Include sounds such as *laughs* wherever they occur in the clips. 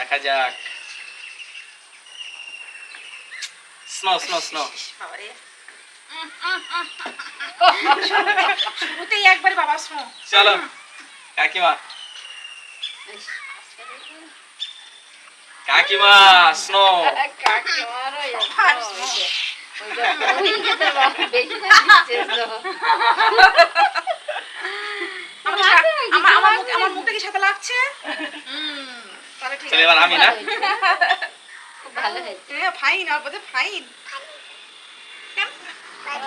দেখা যাক snow snow snow. শুরুতেই একবার বাবা শোনো চলো কাকিমা কাকিমা স্নো। আমার? মুখটা কি সাথে লাগছে তাহলে এবার আমি না? ভালো হয়েছে। খুব ভালো হয়েছে ফাইন আর বোধহয় ফাইন।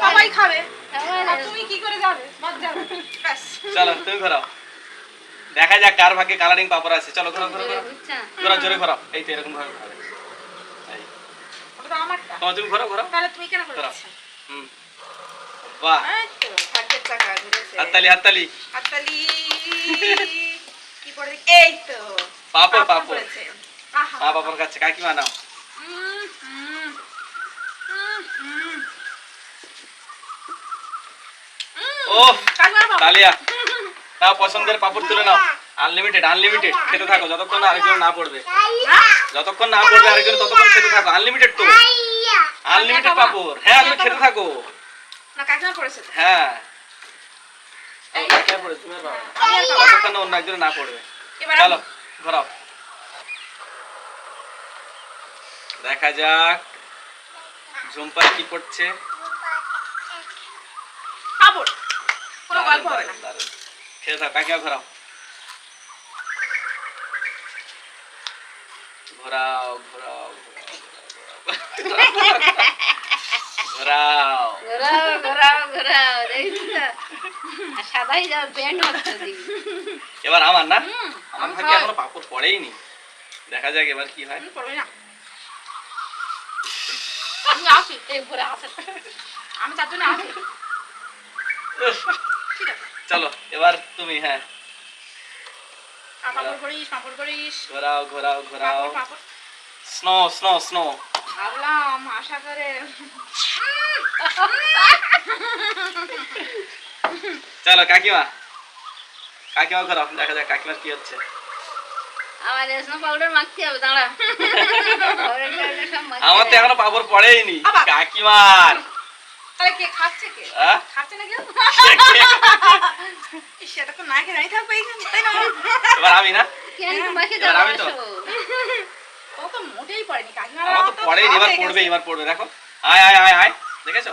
সবাই খাবে। তুমি কি করে যাবে? চলো তুমি ঘোরাও। দেখা যাক কার ভাগ্যে কালারিং পাপড় আছে। চলো ঘোরাও ঘোরাও ঘোরাও। জোরে ঘোরাও। এই তো এরকম ভাবে ওটা তোমার তুমি ঘোরাও ঘোরাও। তাহলে তুমি কেন ঘোরাও। হুম। বাহ। হাততালি হাততালি। হাততালি। কি পড়ে এই তো। পাপড় পাপড়। মা পাপড় খাচ্ছে কাকিমা নাও। ও। তালিয়া। *laughs* নাও পছন্দের পাপড় তুলে নাও। আনলিমিটেড আনলিমিটেড খেতে থাকো যতক্ষণ না আরেকজন না পড়বে? যতক্ষণ না পড়বে আরেকজন ততক্ষণ খেতে থাকো। আনলিমিটেড তো। আনলিমিটেড পাপড়। হ্যাঁ তুমি খেতে থাকো। না, হ্যাঁ। এই, কাকিমা পড়েছে, তুমি আর না। পাবো না। অন্য একজন না পড়বে। চলো। ঘোরাও দেখা যাক ঝুম্পার কি পড়ছে পাপড়। কোনো গল্প হবে না। দারুণ, দারুণ। খেতে ঘোরাও ঘোরাও ঘোরাও ঘোরাও, ঘোরাও। ঘোরাও, ঘোরাও, ঘোরাও, দেখিস সাদাই যা প্যান্ট হচ্ছে এবার আমার না? আমার ভাগ্যে। এখনও পাপড় পড়েইনি দেখা যাক এবার কি হয় পড়বি না। আমি আসি। এই উপরে আছে। আমি তার জন্য আসি। চলো এবার তুমি হ্যাঁ পাপড় করিস, পাপড় করিস। ঘোরাও ঘোরাও ঘোরাও। স্নো স্নো স্নো ভাবলাম আশা করে চলো কাকিমা কাকিমা দেখা যাক কাকিমার কি হচ্ছে। আমার পাউডার মাখতে হবে দাঁড়া। পাউডার আমার তো এখনও পাপড় পড়েইনি। কাকিমার। তাহলে কে খাচ্ছে কে? খাচ্ছে না কেউ? সেটা তো না খেয়ে থাকবে এইখানে, তাই না? এবার আমি না? কেন মাখে দাও আমি তো? ও তো মোটেই পড়েনি আমার তো তো পড়েনি এবার পড়বে এবার পড়বে দেখো। আয় আয় আয় আয় দেখেছ?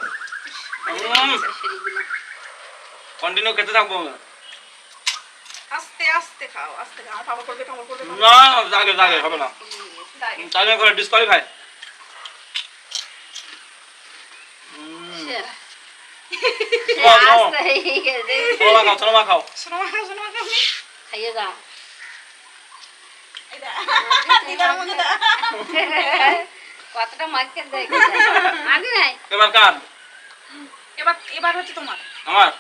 কন্টিনিউ খেতে থাকব আমি। আস্তে আস্তে খাও আস্তে খাও। পাপড় করবে পাপড় করবে না জাগে জাগে হবে না। তাহলে করে ডিসকোয়ালিফাই। *laughs* কতটা আগে নাই? এবার কার? এবার এবার হচ্ছে তোমার। আমার?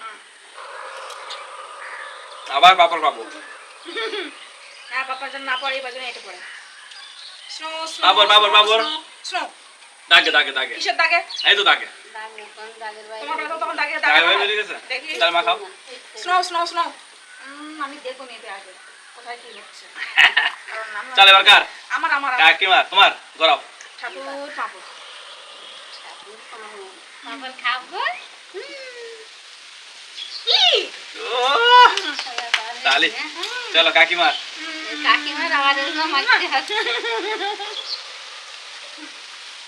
আবার পাপড় পাবো না পাপার জন্য না পড়ে এবার জন্য এটা পড়ে। স্নো স্নো বাবর, বাবর, বাবর। স্নো দাগে দাগে দাগে। কিসের দাগে? এই তো দাগে। দাগ কোন দাগের বাইরে? তোমার কাছে তখন দাগে দাগে হয়ে গেছে? তাহলে মা খাও। স্নো স্নো স্নো আমি দেখো নিতে আগে। কোথায় কি হচ্ছে। *laughs* চল এবার কার? আমার আমার আমার। তোমার? ঘোরাও ঠাকুর পাপড় তারপর খাব? কি? তাহলে চলো কাকিমার। কাকিমার হবে।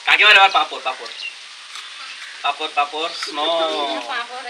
কাকিমার আবার পাপড় পাপড়। পাপড় পাপড় স্নো। পাঁপড়